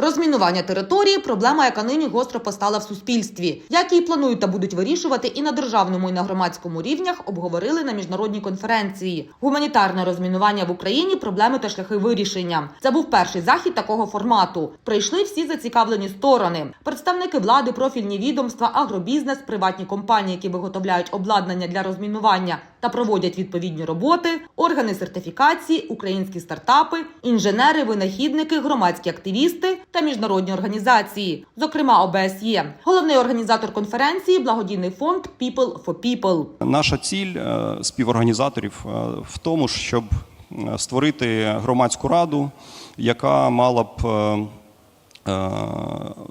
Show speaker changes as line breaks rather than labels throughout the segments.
Розмінування території проблема, яка нині гостро постала в суспільстві. Як її планують та будуть вирішувати і на державному, і на громадському рівнях, обговорили на міжнародній конференції. Гуманітарне розмінування в Україні, проблеми та шляхи вирішення. Це був перший захід такого формату. Прийшли всі зацікавлені сторони: представники влади, профільні відомства, агробізнес, приватні компанії, які виготовляють обладнання для розмінування та проводять відповідні роботи, органи сертифікації, українські стартапи, інженери, винахідники, громадські активісти та міжнародні організації, зокрема ОБСЄ. Головний організатор конференції благодійний фонд People for People.
Наша ціль е, співорганізаторів е, в тому, щоб е, створити громадську раду, яка мала б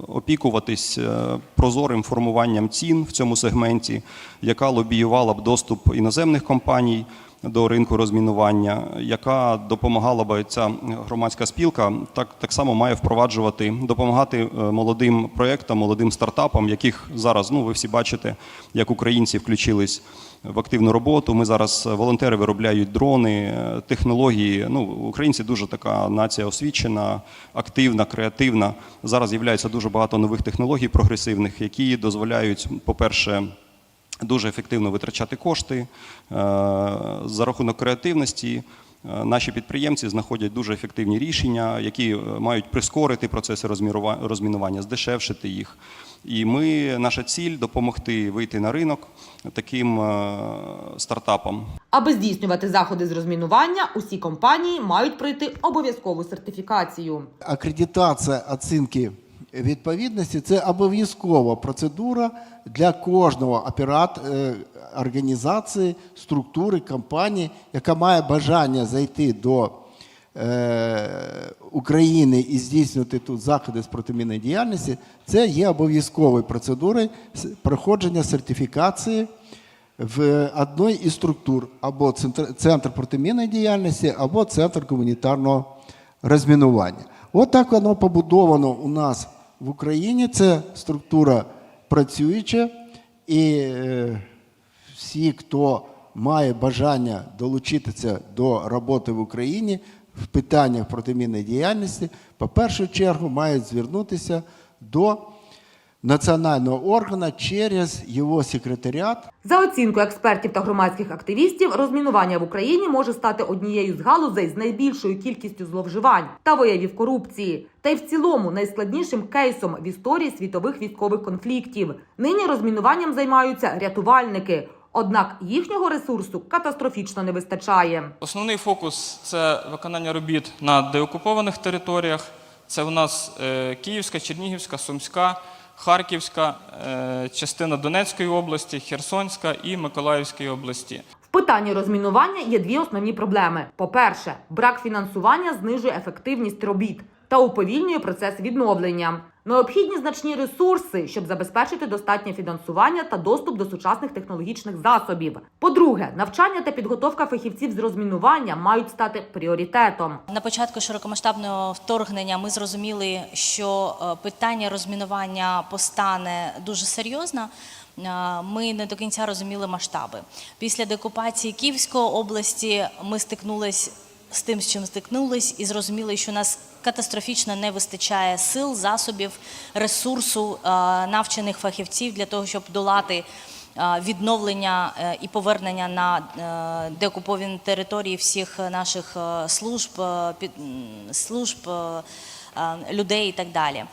опікуватись е, прозорим формуванням цін в цьому сегменті, яка лобіювала б доступ іноземних компаній до ринку розмінування, яка допомагала б ця громадська спілка, так, так само має впроваджувати, допомагати е, молодим проєктам, молодим стартапам, яких зараз ну ви всі бачите, як українці включились в активну роботу. Ми зараз е, волонтери виробляють дрони, е, технології. Ну, українці дуже така нація освічена, активна, креативна. Зараз з'являється дуже багато нових технологій прогресивних, які дозволяють, по-перше, дуже ефективно витрачати кошти. Е, За рахунок креативності е, наші підприємці знаходять дуже ефективні рішення, які е, мають прискорити процеси розмінування, здешевшити їх. І ми, наша ціль допомогти вийти на ринок таким стартапам.
Аби здійснювати заходи з розмінування, усі компанії мають пройти обов'язкову сертифікацію.
Акредитація оцінки відповідності це обов'язкова процедура для кожного операт е, організації, структури, компанії, яка має бажання зайти до е, України і здійснювати тут заходи з протимінної діяльності. Це є обов'язковою процедурою проходження сертифікації в одній із структур або центр, центр протимінної діяльності, або центр гуманітарного розмінування. От так воно побудовано у нас в Україні. Це структура працююча, і е, всі, хто має бажання долучитися до роботи в Україні в питаннях протимінної діяльності, по першу чергу мають звернутися до національного органу через його секретаріат
За оцінкою експертів та громадських активістів, розмінування в Україні може стати однією з галузей з найбільшою кількістю зловживань та виявів корупції, та й в цілому найскладнішим кейсом в історії світових військових конфліктів. Нині розмінуванням займаються рятувальники. Однак їхнього ресурсу катастрофічно не вистачає.
Основний фокус це виконання робіт на деокупованих територіях. Це у нас е, Київська, Чернігівська, Сумська, Харківська, е, частина Донецької області, Херсонська і Миколаївської області.
В питанні розмінування є дві основні проблеми: по-перше, брак фінансування знижує ефективність робіт та уповільнює процес відновлення. Необхідні значні ресурси, щоб забезпечити достатнє фінансування та доступ до сучасних технологічних засобів. По-друге, навчання та підготовка фахівців з розмінування мають стати пріоритетом.
На початку широкомасштабного вторгнення ми зрозуміли, що е, питання розмінування постане дуже серйозно. Е, Ми не до кінця розуміли масштаби. Після деокупації Київської області ми стикнулись з тим, з чим стикнулись, і зрозуміли, що нас катастрофічно не вистачає сил, засобів, ресурсу, е, навчених фахівців для того, щоб долати е, відновлення е, і повернення на деокуповані території всіх наших служб, служб. Е, Людей і так далі.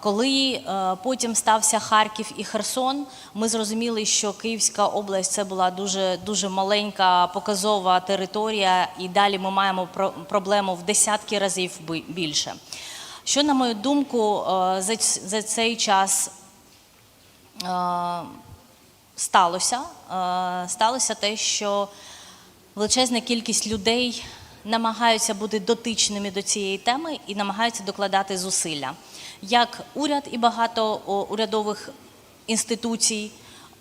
Коли е, потім стався Харків і Херсон, ми зрозуміли, що Київська область це була дуже дуже маленька показова територія, і далі ми маємо проблему в десятки разів більше. Що, на мою думку, е, за, цей час сталося. Сталося те, що величезна кількість людей намагаються бути дотичними до цієї теми і намагаються докладати зусилля. Як уряд і багато урядових інституцій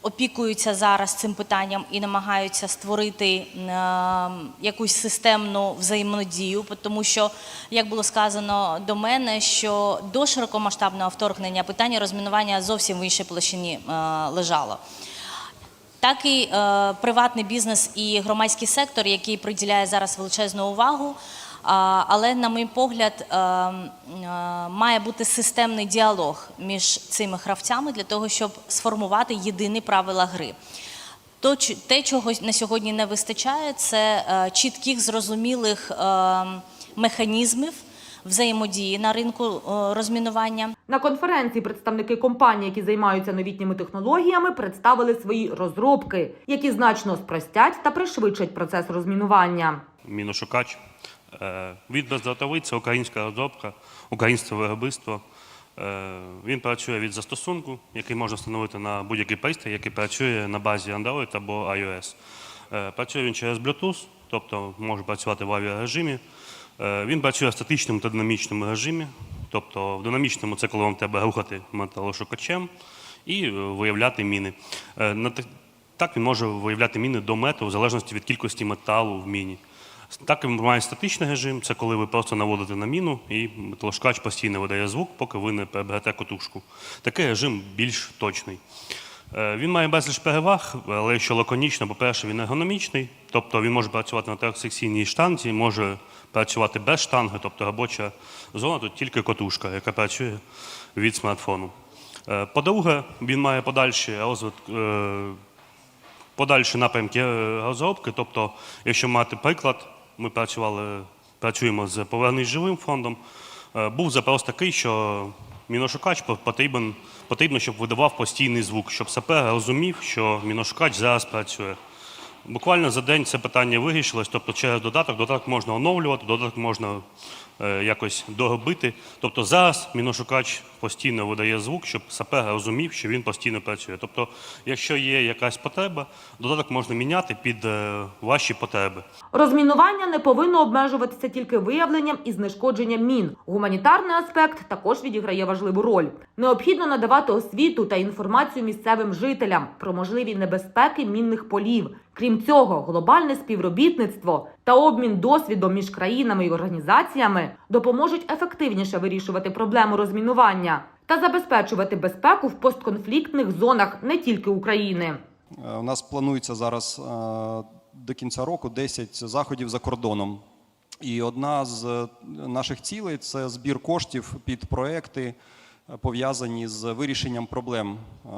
опікуються зараз цим питанням і намагаються створити е, якусь системну взаємодію, тому що, як було сказано до мене, що до широкомасштабного вторгнення питання розмінування зовсім в іншій площині е, лежало. Так і е, приватний бізнес і громадський сектор, який приділяє зараз величезну увагу, Але, на мій погляд, е, е, має бути системний діалог між цими гравцями для того, щоб сформувати єдині правила гри. То, те, чого на сьогодні не вистачає, це е, чітких, зрозумілих механізмів взаємодії на ринку е, розмінування.
На конференції представники компаній, які займаються новітніми технологіями, представили свої розробки, які значно спростять та пришвидшать процес розмінування.
міношукач. Е, Від бездротовий це українська розробка, українське виробництво. Е, Він працює від застосунку, який можна встановити на будь-який пристрій, який працює на базі Android або iOS. Працює він через Bluetooth, тобто може працювати в авіарежимі. Е, Він працює в статичному та динамічному режимі. Тобто в динамічному це коли вам треба рухати металошукачем і виявляти міни. Е, Так він може виявляти міни до метру в залежності від кількості металу в міні. Так він має статичний режим, це коли ви просто наводите на міну і металошукач постійно видає звук, поки ви не переберете котушку. Такий режим більш точний. Е, Він має безліч переваг, але що лаконічно, по-перше, він ергономічний, тобто він може працювати на трьохсекційній штанці, може працювати без штанги, тобто робоча зона, тут тільки котушка, яка працює від смартфону. Е, По-друге, він має подальші розвиток, е, подальші напрямки розробки. Тобто, якщо мати приклад, ми працювали, працюємо з повернись живим фондом. Був запрос такий, що міношукач потрібен, потрібно, щоб видавав постійний звук, щоб сапер розумів, що міношукач зараз працює. Буквально за день це питання вирішилось, тобто через додаток, додаток можна оновлювати, додаток можна якось доробити. Тобто зараз міношукач постійно видає звук, щоб сапер розумів, що він постійно працює. Тобто, якщо є якась потреба, додаток можна міняти під е, ваші потреби.
Розмінування не повинно обмежуватися тільки виявленням і знешкодженням мін. Гуманітарний аспект також відіграє важливу роль. Необхідно надавати освіту та інформацію місцевим жителям про можливі небезпеки мінних полів. Крім цього, глобальне співробітництво та обмін досвідом між країнами і організаціями допоможуть ефективніше вирішувати проблему розмінування та забезпечувати безпеку в постконфліктних зонах не тільки України.
Е, У нас планується зараз е, до кінця року 10 заходів за кордоном. І одна з е, наших цілей це збір коштів під проекти, пов'язані з вирішенням проблем е,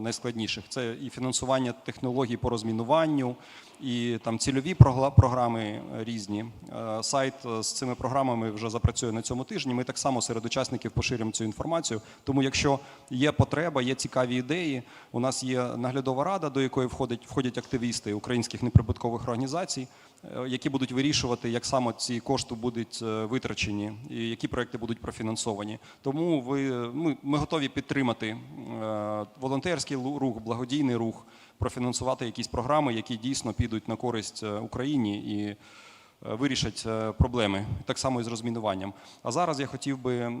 найскладніших. Це і фінансування технологій по розмінуванню, і там цільові програми е, різні. Е, Сайт з цими програмами вже запрацює на цьому тижні. Ми так само серед учасників поширюємо цю інформацію. Тому, якщо є потреба, є цікаві ідеї, у нас є наглядова рада, до якої входять, входять активісти українських неприбуткових організацій, які будуть вирішувати, як саме ці кошти будуть е, витрачені і які проекти будуть профінансовані. Тому ви, ми, ми готові підтримати е, волонтерський рух, благодійний рух, профінансувати якісь програми, які дійсно підуть на користь е, Україні і е, вирішать е, проблеми, так само і з розмінуванням. А зараз я хотів би е,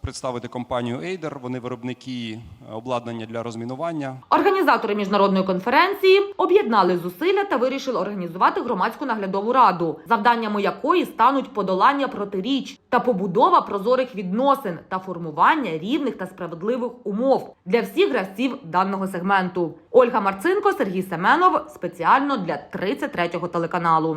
представити компанію Eider. Вони виробники е, обладнання для розмінування.
Організатори міжнародної конференції об'єднали зусилля та вирішили організувати громадську наглядову раду, завданнями якої стануть подолання протиріч та побудова прозорих відносин та формування рівних та справедливих умов для всіх гравців даного сегменту. Ольга Марцинко, Сергій Семенов спеціально для 33-го телеканалу.